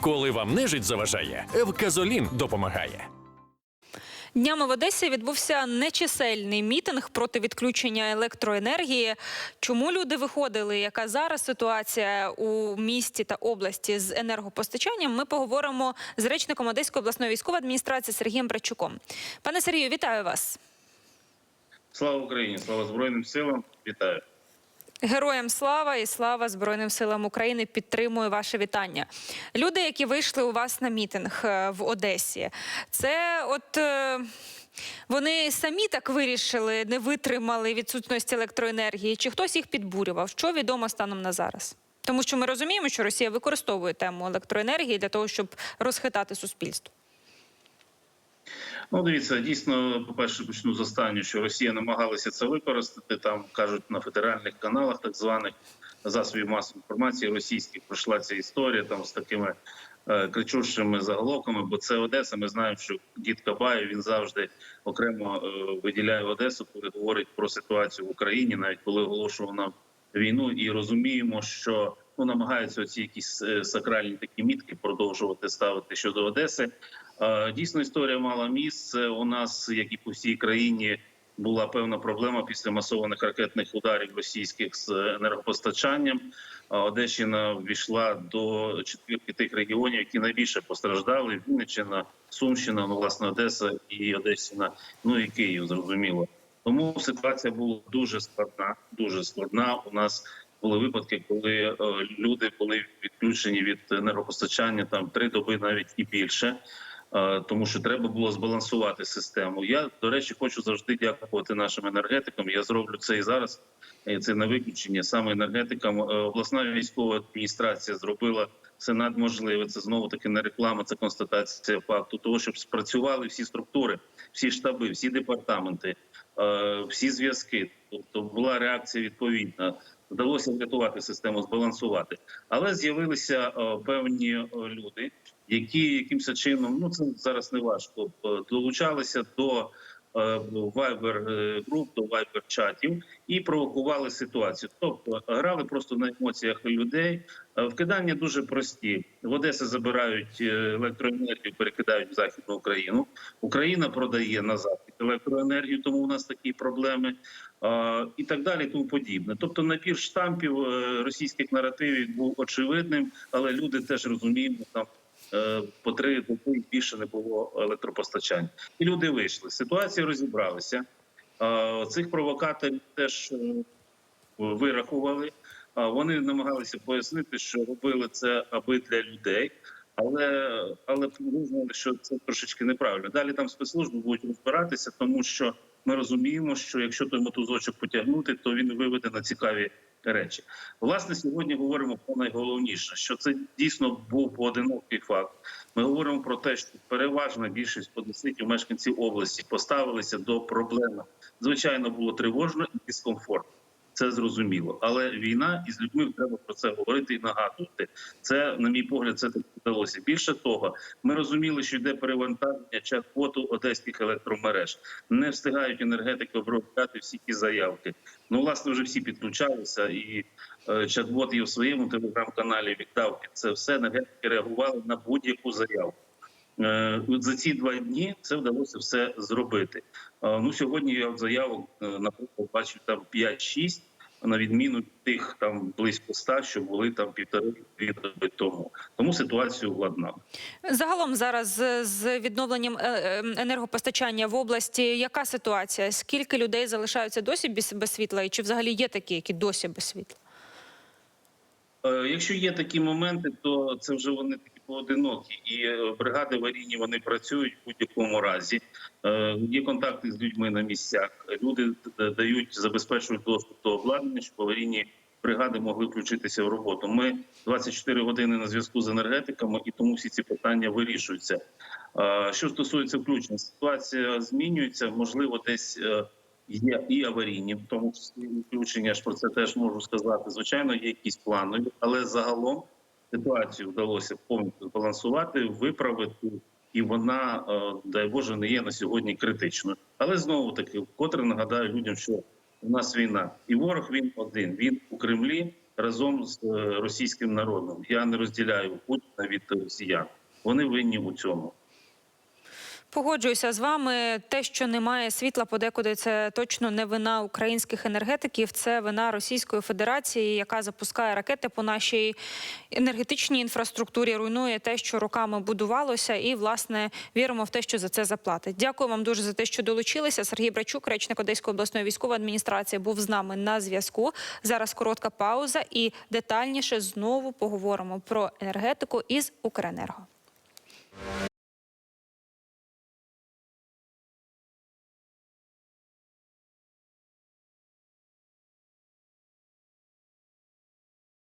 Коли вам нежить заважає, Евказолін допомагає. Днями в Одесі відбувся нечисельний мітинг проти відключення електроенергії. Чому люди виходили? Яка зараз ситуація у місті та області з енергопостачанням? Ми поговоримо з речником Одеської обласної військової адміністрації Сергієм Брачуком. Пане Сергію, вітаю вас. Слава Україні, слава Збройним силам. Вітаю. Героям слава і слава Збройним силам України. Підтримую ваше вітання. Люди, які вийшли у вас на мітинг е, в Одесі, це от. е, Вони самі так вирішили, не витримали відсутності електроенергії, чи хтось їх підбурював? Що відомо станом на зараз? Тому що ми розуміємо, що Росія використовує тему електроенергії для того, щоб розхитати суспільство. Ну, дивіться, дійсно, по-перше, почну з останнього, що Росія намагалася це використати. Там кажуть на федеральних каналах, так званих засобів масової інформації російських пройшла ця історія там з такими е, кричущими заголовками. Бо це Одеса. Ми знаємо, що дід Кабаєв він завжди окремо е, виділяє Одесу, коли говорить про ситуацію в Україні, навіть коли оголошував нам війну, і розуміємо, що ну намагаються оці якісь е, сакральні такі мітки продовжувати ставити щодо Одеси. Дійсно, історія мала місце. У нас, як і по всій країні, була певна проблема після масованих ракетних ударів російських з енергопостачанням. Одещина ввійшла до четвірки тих регіонів, які найбільше постраждали: Вінниччина, Сумщина, ну власне Одеса і Одещина, ну і Київ, зрозуміло. Тому ситуація була дуже складна. Дуже складна. У нас були випадки, коли е, люди були відключені від енергопостачання там три доби, навіть і більше. Е, Тому що треба було збалансувати систему. Я до речі хочу завжди дякувати нашим енергетикам. Я зроблю це і зараз. Це не виключення. Саме енергетикам Е, обласна військова адміністрація зробила це надможливе. Це знову таки не реклама, це констатація факту того, щоб спрацювали всі структури, всі штаби, всі департаменти, всі зв'язки. Тобто була реакція відповідна. Вдалося врятувати систему, збалансувати, але з'явилися е, певні е, люди, які якимось чином, ну це зараз не важко, е, долучалися до вайбер груп, до вайбер чатів і провокували ситуацію. Тобто грали просто на емоціях людей. Е, Вкидання дуже прості. В Одеси забирають е, електроенергію, перекидають в західну Україну. Україна продає на захід електроенергію, тому у нас такі проблеми е, і так далі. Тому подібне. Тобто, набір штампів е, російських наративів був очевидним, але люди теж розуміємо там. Е, По три доби більше не було електропостачання, і люди вийшли. Ситуація розібралася. Е, Цих провокаторів теж е, вирахували. Вони намагалися пояснити, що робили це аби для людей, але але визнали, що це трошечки неправильно. Далі там спецслужби будуть розбиратися, тому що ми розуміємо, що якщо той мотузочок потягнути, то він виведе на цікаві речі. Власне, сьогодні говоримо про найголовніше, що це дійсно був поодинокий факт. Ми говоримо про те, що переважна більшість одеситів, мешканців області поставилися до проблеми. Звичайно, було тривожно і дискомфортно. Це зрозуміло, але війна і з людьми треба про це говорити і нагадувати. Це, на мій погляд, це так вдалося. Більше того, ми розуміли, що йде перевантаження чат-боту одеських електромереж. Не встигають енергетики обробляти всі ті заявки. Ну, власне, вже всі підключалися, і е, чат-бот є в своєму телеграм-каналі. Віддав під це все. Енергетики реагували на будь-яку заявку. Е, За ці два дні це вдалося все зробити. Е, Ну сьогодні я заявок, наприклад, бачив там 5-6, на відміну від тих там близько 100, що були там півтори-дві доби тому. Тому ситуацію владнали. Загалом зараз з- відновленням е, е, енергопостачання в області яка ситуація? Скільки людей залишаються досі без, без світла, і чи взагалі є такі, які досі без світла? Е, Якщо є такі моменти, то це вже вони поодинокі, і е, бригади аварійні вони працюють в будь-якому разі. Е, Є контакти з людьми на місцях. Люди дають забезпечують доступ до обладнання, щоб аварійні бригади могли включитися в роботу. Ми 24 години на зв'язку з енергетиками, і тому всі ці питання вирішуються. Е, Що стосується включення, ситуація змінюється. Можливо, десь є і аварійні, в тому числі включення. Ж про це теж можу сказати. Звичайно, є якісь планові, але загалом ситуацію вдалося повністю збалансувати, виправити, і вона, е, дай Боже, не є на сьогодні критичною. Але знову таки, вкотре нагадаю людям, що у нас війна, і ворог він один. Він у Кремлі разом з е, російським народом. Я не розділяю Путіна від росіян. Вони винні у цьому. Погоджуюся з вами. Те, що немає світла, подекуди це точно не вина українських енергетиків, це вина Російської Федерації, яка запускає ракети по нашій енергетичній інфраструктурі, руйнує те, що роками будувалося, і власне віримо в те, що за це заплатить. Дякую вам дуже за те, що долучилися. Сергій Брачук, речник Одеської обласної військової адміністрації, був з нами на зв'язку. Зараз коротка пауза і детальніше знову поговоримо про енергетику із Укренерго.